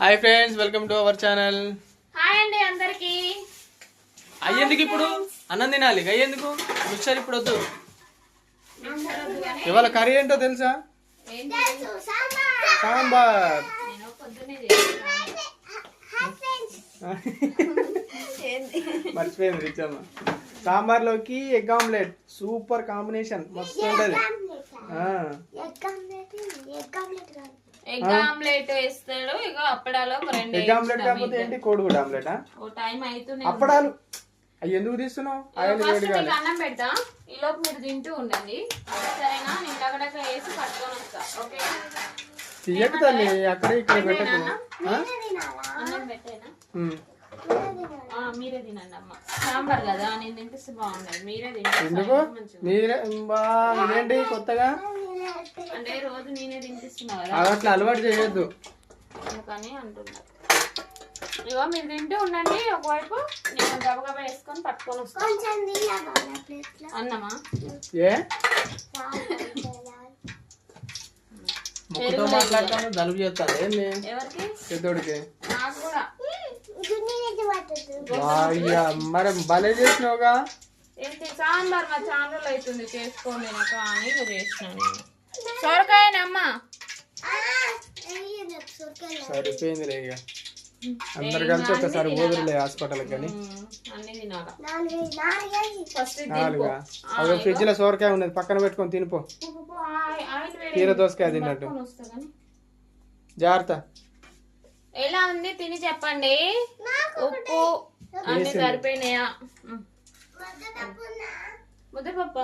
Hi friends welcome to our channel. Hi అండి అందరికి. అయ్యేందుకు ఇప్పుడు? అన్నం తినాలి. అయ్యేందుకు మిక్సర్ ఇప్పుడు వద్దు. ఇవాళ కర్రీ ఏంటో తెలుసా? సాంబార్. మర్చిపోయింది రిచ్చమ్మ సాంబార్లోకి ఎగ్ ఆమ్లెట్. Super combination. మస్తు ఉంటది. ఎగ్ ఆమ్లెట్ వేస్తాడు ఇక అప్పడాలో ఒక రెండు ఎగ్ ఆమ్లెట్ కాకపోతే ఏంటి కోడిగుడ్డు ఆమ్లెటా? ఓ టైం అప్పడాలు. అవి ఎందుకు తీస్తున్నావు? ఆయిల్ వేడి అన్నం పెడతా. ఈ లోపు మీరు తింటూ ఉండండి. సరేనా? నేను అక్కడక్క వేసి పట్టుకొని వస్తా. ఓకే? తీయకు తల్లి అక్కడ ఇక్కడ పెట్టకు? అన్నం పెట్టేనా? మీరే తినండి అమ్మ. సాంబార్ కదా నేను తినిపిస్తే బాగుండదు. మీరే తింటే ఎందుకు? మీరే ఏంటి కొత్తగా. అంటే రోజు నేనే తినిపిస్తున్నా కదా. అది అట్లా అలవాటు చేయొద్దు. అందుకని అంటున్నా. ఇగో మీరు తింటూ ఉండండి ఒకవైపు నేను గబగబా వేసుకొని పట్టుకొని వస్తాను అన్నమా? ఏ? ముక్కుతో మాట్లాడతాను జలుబు చేస్తాను ఏంది? ఎవరికి? పెద్దోడికి. నాకు కూడా. మరి భలే చేసినావుగా. ఏంటి సాంబార్ మా ఛానల్ అవుతుంది చేసుకోండి నాకు అని నేను. సొరకాయనమ్మా. సరిపోయిందిలే ఇక. అందరు కలిసి ఒకసారి ఊదురులే హాస్పిటల్ కానీ అన్ని తినాలా? ఫస్ట్ నాలుగా? అదే ఫ్రిడ్జ్లో సోరకాయ ఉన్నది పక్కన పెట్టుకొని తినిపో. కీర దోసకాయ తిన్నట్టు. జాగ్రత్త. ఎలా ఉంది? తిని చెప్పండి. ఉప్పు అన్ని సరిపోయినాయా. ముద్దపప్పు.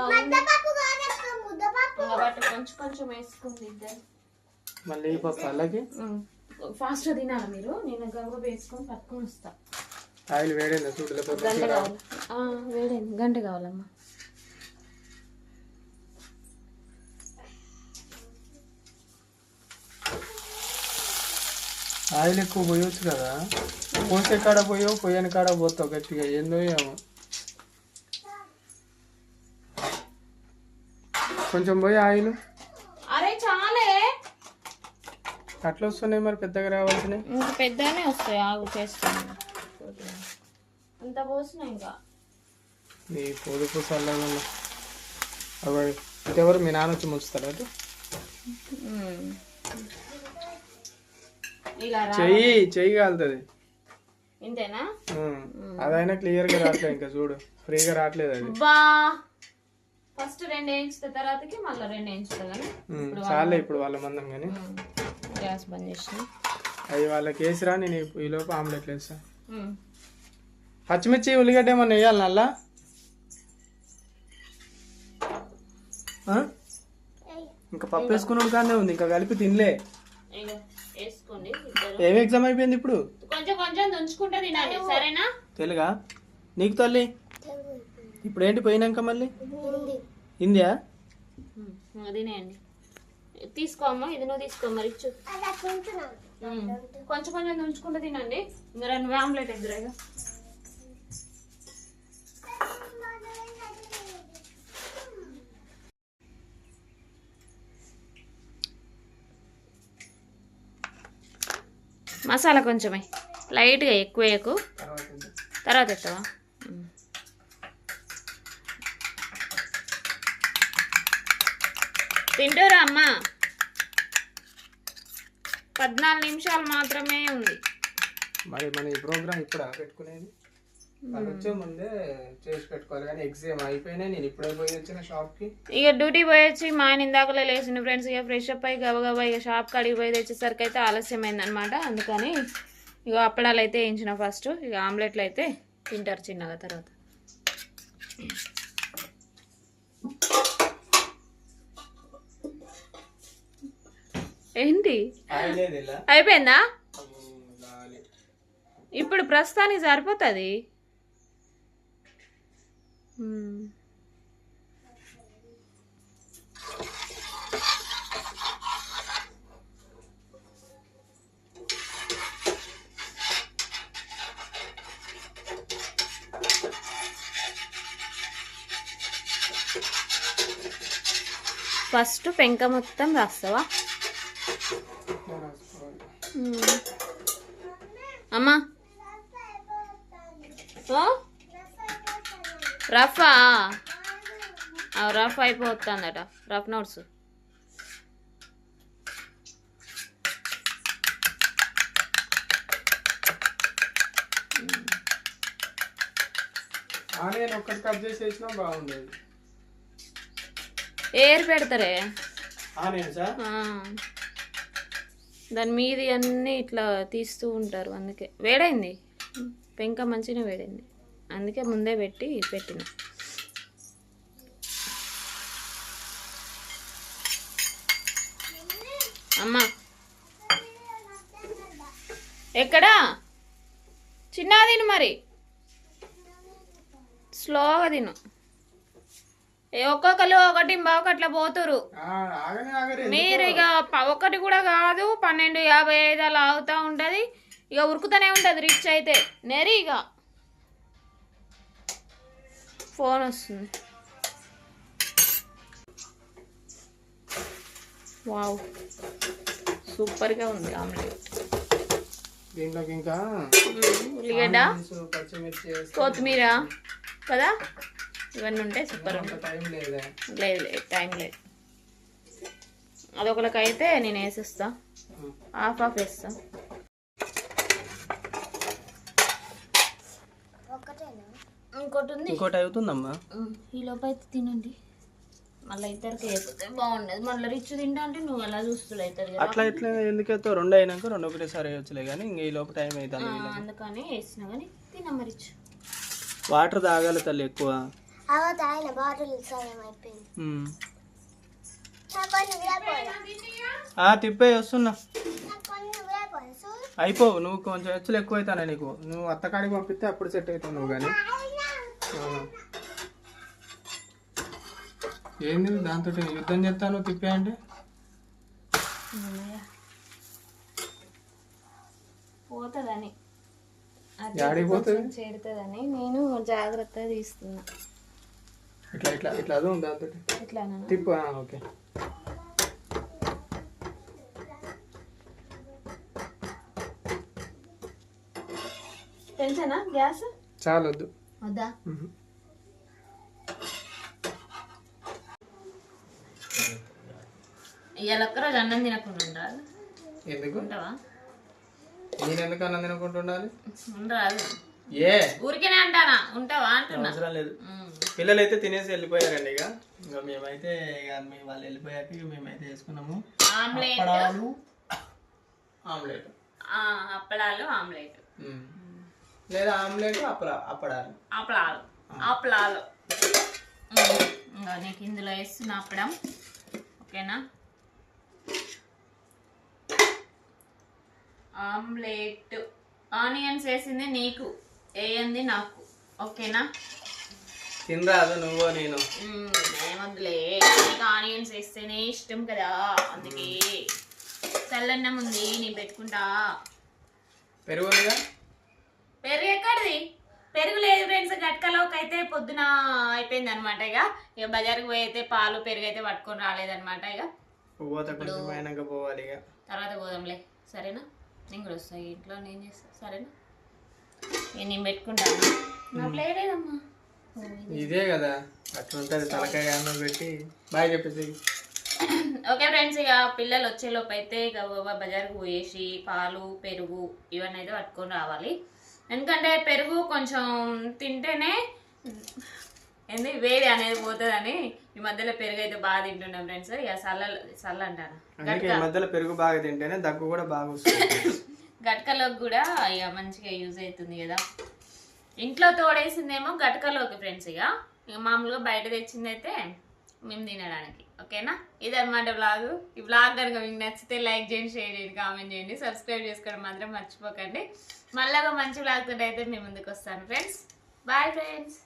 కొంచెం కొంచెం వేసుకుంది ఇద్దరు. మళ్ళీ పప్పు అల్లకి ఫాస్ట్ తినాలి మీరు? నేను గంగ వేసుకొని పట్టుకొని వస్తా. ఆయిల్ వేడైంది? చూడు లేకపోతే గంట కావాలి. ఆ, వేడైంది. గంట కావాలమ్మా. ఆయిల్ ఎక్కువ పోయొచ్చు కదా. పోసే కాడ పోయో పోయని కాడ పోతావు గట్టిగా. ఏందో ఏమో. కొంచెం పోయి ఆయిల్ అరే చాలే. అట్లా వస్తున్నాయి మరి పెద్దగా రావాల్సినవి. ఇంకా పెద్దగానే వస్తాయి ఆగు చేస్తాను అంత పోసిన ఇంకా. నీ పొదుపు చల్లగా అవి ఎవరు మీ నాన్న వచ్చి ముంచుతాడు అటు చెయ్యి చెయ్యి కాలుతుంది. ఇంతేనా? అదైనా క్లియర్గా రావట్లేదు ఇంకా చూడు. ఫ్రీగా రావట్లేదు అది. ఫస్ట్ రెండు వేయించుతా తర్వాతకి మళ్ళీ రెండు వేయించుతా కానీ ఉమ్, చాలే ఇప్పుడు వాళ్ళ మందం కానీ గ్యాస్ బంద్ చేసిన. అవి వాళ్ళకి వేసిరా నేను ఈ- లోపు ఆమ్లెట్లు వేస్తా. పచ్చిమిర్చి ఉల్లిగడ్డ ఏమన్నా వేయాలి నల్లా? ఇంకా పప్పు వేసుకున్నాడు కానీ ఉంది ఇంకా కలిపి తినలే. ఇక వేసుకోండి ఇద్దరు. ఏం ఎగ్జామ్ అయిపోయింది ఇప్పుడు? కొంచెం కొంచెం దంచుకుంటే తినండి సరేనా? తెలుగా? నీకు తల్లి? ఇప్పుడు ఏంటి పోయినాక మళ్ళీ? హిందీయా? ఉమ్, తినేయండి తీసుకో అమ్మ ఇది నువ్వు తీసుకో మరి ఇచ్చు. కొంచెం కొంచెం దంచుకుంటే తినండి. ఇంకా రెండు ఆమ్లెట్ ఎదురుగా మసాలా కొంచెమే. లైట్గా ఎక్కువ వేయకు. తర్వాత ఎత్తవా తింటారా అమ్మా? పద్నాలుగు నిమిషాలు మాత్రమే ఉంది. మరి మన ఈ ప్రోగ్రామ్ ఇప్పుడు పెట్టుకునేది వాళ్ళు వచ్చే ముందే చేసి పెట్టుకోవాలి. కానీ ఎగ్జామ్ అయిపోయినాయి నేను ఇప్పుడే పోయి వచ్చిన షాప్కి. ఇక డ్యూటీ పోయి వచ్చి మా ఆయన ఇందాకలే లేచిన ఫ్రెండ్స్. ఇక ఫ్రెష్ అప్ అయ్యి గబగబా ఇక షాప్ కాడికి పోయి తెచ్చేసరికి అయితే ఆలస్యమైంది అనమాట అందుకని ఇక అప్పడాలు అయితే వేయించిన ఫస్ట్. ఇక ఆమ్లెట్లు అయితే తింటారు చిన్నగా తర్వాత. ఏంటి? అయిపోయిందా? ఇప్పుడు ప్రస్తుతానికి సరిపోతుంది. ఫస్ట్ పెంక మొత్తం రాస్తావా. అమ్మా? రఫా? రఫ్ అయిపోతుందట. Rough notes. ఆనియన్ ఒక్కటి కట్ చేసి వేసినా బాగుండేది. ఏర్ పెడతారే? Onion sir? ఆ. దాని మీది అన్నీ ఇట్లా తీస్తూ ఉంటారు అందుకే. వేడైంది. పెంక మంచిగా వేడైంది. అందుకే ముందే పెట్టి పెట్టిన. అమ్మా. ఎక్కడా? చిన్నగా తిను మరి. స్లోగా తిను. ఒక్కొక్కరు ఒకటి బాగా అట్లా పోతురు మీరు ఇక ఒకటి కూడా కాదు పన్నెండు యాభై ఐదు అలా అవుతా ఉంటది. ఇక ఉరుకుతూనే ఉంటది రిచ్ అయితే. నెరి ఇక ఫోన్ వస్తుంది. వావ్. సూపర్గా ఉంది ఆమ్లెట్. దీంట్లోకి ఇంకా ఉల్లిగడ్డ కొత్తిమీర కదా? ఇవన్నీ ఉంటే సూపర్ లేదా లేదు టైం లేదు. అదొకరికైతే నేను వేసేస్తా. హాఫ్ హాఫ్ వేస్తా. ఇంకోటి ఉంది. ఇంకోటి అవుతుందమ్మా. ఈ లోపు అయితే తినండి. మళ్ళీ ఇద్దరికి వేస్తే బాగుండదు. మళ్ళీ రిచ్ తింటా అంటే నువ్వు అలా అవుతుంది కదా. అట్లా ఇట్లా ఎందుకైతే రెండు అయినాక రెండు ఒకటేసారి వేయొచ్చులే కానీ ఇంక ఈ లోపు టైం అవుతుంది ఆ, అందుకని వేసిన కానీ తినమ్మ రిచ్. వాటర్ తాగాలి తల్లి ఎక్కువ. అవ తాగిన బాటిల్ తిప్పే వస్తున్నా. అయిపోవు నువ్వు కొంచెం హెచ్చులు ఎక్కువ అవుతానే నీకు. నువ్వు అత్తకాడికి పంపిస్తే అప్పుడు సెట్ అవుతావు నువ్వు కానీ ఏంది దాంతో యుద్ధం చేస్తాను తిప్పే అంటే? పోతుందని. చేరుతుందని నేను జాగ్రత్తగా తీస్తున్నా. ఇట్లా ఇట్లా ఇట్లా అదో దాంతో ఇట్లానా తిప్పు ఆ, ఓకే పెంచానా గ్యాస్ చాలు వద్దు. ఇవాళ ఒక్కరోజు అన్నం తినకుండా ఉండాలి. ఎందుకు? ఉంటావా? నేను ఎందుకు అన్నం తినకుంటుండాలి ఉండరాదు ఏ? ఊరికేనే అంటానా? ఉంటావా? అంటున్నా. అవసరం లేదు. పిల్లలు అయితే తినేసి వెళ్ళిపోయారండి ఇక. ఇంకా మేమైతే ఇక మీ వాళ్ళు వెళ్ళిపోయాక ఇక మేమైతే వేసుకున్నాము. ఆమ్లెట్. అప్పడాలు. ఆమ్లెట్. ఆ, అప్పడాలు ఆమ్లెట్. మ్మ్. లేదా ఆమ్లెట్ అప్పడ అప్పడాలు. అప్పడాలు అప్పడాలు ఉమ్. ఇంకా నీకు ఇందులో వేస్తున్న అప్పడం. ఓకేనా? ఆమ్లెట్. ఆనియన్స్ వేసింది నీకు. వేయంది నాకు. ఓకేనా? తినరాదు నువ్వు నేను. ఏమొద్దులే. ఆనియన్స్ వేస్తేనే ఇష్టం కదా అందుకే. చల్లన్నం ఉంది నేను పెట్టుకుంటా. పెరుగుగా పెరుగు ఎక్కడిది? పెరుగు లేదు ఫ్రెండ్స్ గట్కలోకి అయితే పొద్దున అయిపోయింది అనమాట ఇక. ఇక బజార్కి పోయి అయితే పాలు పెరుగు అయితే పట్టుకొని రాలేదన్నమాట ఇక. పోవాలి ఇక. తర్వాత పోదాంలే. సరేనా? నేను కూడా వస్తాను ఇంట్లో నేను చేస్తా. సరేనా? నేను పెట్టుకుంటాను. నా ప్లేట్ ఏదమ్మా? ఇది. కదా. అట్లా ఉంటుంది తలకాయ అన్నం పెట్టి. బాయ్ చెప్పేసి. ఓకే ఫ్రెండ్స్ ఇక పిల్లలు వచ్చేలోపు అయితే ఇక బజార్కి పోయేసి పాలు పెరుగు ఇవన్నీ అయితే పట్టుకొని రావాలి. ఎందుకంటే పెరుగు కొంచెం తింటేనే ఏంది వేడి అనేది పోతుందని ఈ మధ్యలో పెరుగు అయితే బాగా తింటున్నాం ఫ్రెండ్స్. ఇక సల్ల సల్ల అంటాను మధ్యలో పెరుగు బాగా తింటేనే దగ్గు కూడా బాగా వస్తుంది. గట్కలోకి కూడా ఇక మంచిగా యూజ్ అవుతుంది కదా. ఇంట్లో తోడేసిందేమో గటకలోకి ఫ్రెండ్స్ ఇక ఇక మామూలుగా బయట తెచ్చింది అయితే మేము తినడానికి. ఓకేనా? ఇదన్నమాట బ్లాగ్ ఈ బ్లాగ్ కనుక మీకు నచ్చితే లైక్ చేయండి షేర్ చేయండి కామెంట్ చేయండి సబ్స్క్రైబ్ చేసుకోవడం మాత్రం మర్చిపోకండి. మళ్ళీ మంచి బ్లాగ్ తోటి అయితే మీ ముందుకు వస్తాను ఫ్రెండ్స్ బాయ్ ఫ్రెండ్స్